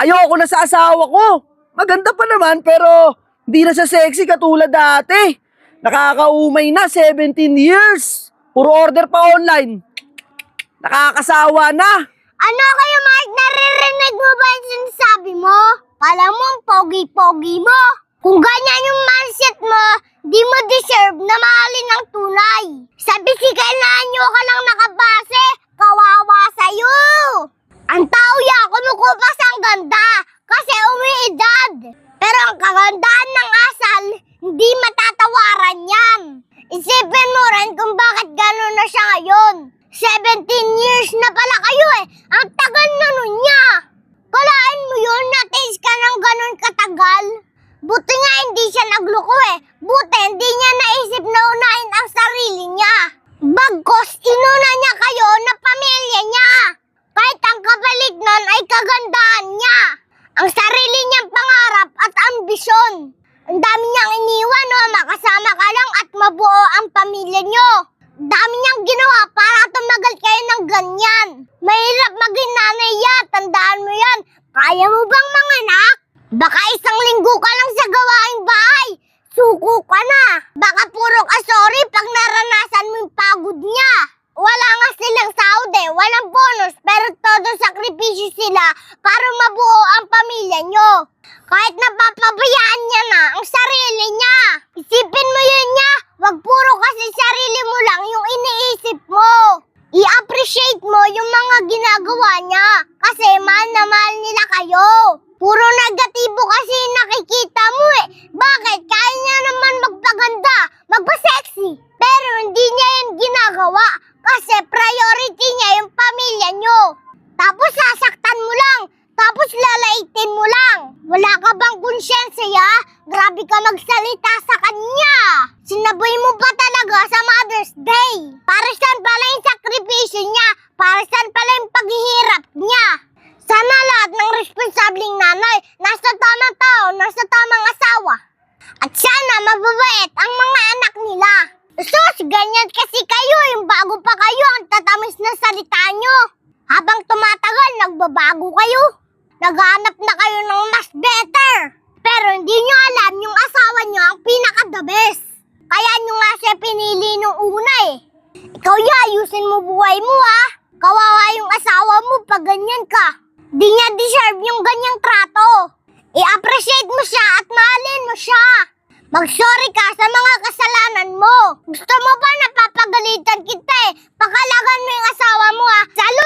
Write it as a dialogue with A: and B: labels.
A: Ayoko na sa asawa ko. Maganda pa naman pero hindi na siya sexy katulad dati. Nakakaumay na, 17 years. Puro order pa online. Nakakasawa na.
B: Ano kayo, Mark? Naririnig mo ba yung sinasabi mo? Kala mo pogi-pogi mo. Kung ganyan yung mindset mo, di mo deserve na mahalin ng tunay. Sa bisikanaan nyo ka lang nakabase, kawawa sa'yo. Ang tao ya, kumukupas ang ganda kasi umiidad. Pero ang kagandahan ng asal, hindi matatawaran yan. Isipin mo rin kung bakit gano'n na siya ngayon. 17 years na pala kayo eh. Ang tagal na nun niya. Kalain mo yun, na-taste ka ng ganun katagal. Buti nga hindi siya nagluko eh. Buti hindi niya naisip na unahin ang sarili niya. Bagkos, inuna niya kayo na pamilya niya. Kahit ang kapalit nun ay kagandahan niya. Ang sarili niyang pangarap at ambisyon. Ang dami niyang iniwan no, makasama ka lang at mabuo ang pamilya niyo. Dami niyang ginawa para tumagal kayo ng ganyan. Mahirap maging nanay ya, tandaan mo yan. Kaya mo bang manganak? Baka isang linggo ka lang sa gawaing bahay. Suko ka na. Baka puro ka sorry pag naranasan mo yung pagod niya. Wala nga silang sahod eh, walang bonus, pero todo sila para mabuo ang pamilya nyo. Kahit napapabayaan niya na ang sarili niya. Isipin mo yun niya, wag puro kasi sarili mo lang yung iniisip mo. I-appreciate mo yung mga ginagawa niya kasi mahal na mahal nila kayo. Puro negatibo kasi nakikita mo eh. Bakit? Kaya niya naman magpaganda, magpa-sexy. Pero hindi niya yung ginagawa kasi priority niya yung pamilya niyo. Tapos sasaktan mo lang. Tapos lalaitin mo lang. Wala ka bang konsyensya? Grabe ka magsalita sa kanya. Sinaboy mo pa talaga sa Mother's Day. Para saan pala yung sakripisyo niya? Para saan pala yung paghihirap niya? Sana lahat ng responsabling nanay nasa tamang tao, nasa tamang asawa. At sana mababait ang mga anak nila. Sus, ganyan kasi kayo, yung bago pa kayo, ang tatamis na salita nyo. Habang tumatagal, nagbabago kayo. Naghanap na kayo ng mas better. Pero hindi nyo alam yung asawa nyo ang pinaka-the best. Kaya nyo nga siya pinili nung una eh. Ikaw ya, ayusin mo buhay mo ha. Kawawa yung asawa mo pag ganyan ka. Di niya deserve yung ganyang trato. I-appreciate mo siya at mahalin mo siya. Mag-sorry ka sa mga kasalanan mo. Gusto mo ba napapagalitan kita eh? Pakalagan mo yung asawa mo ha. Saludo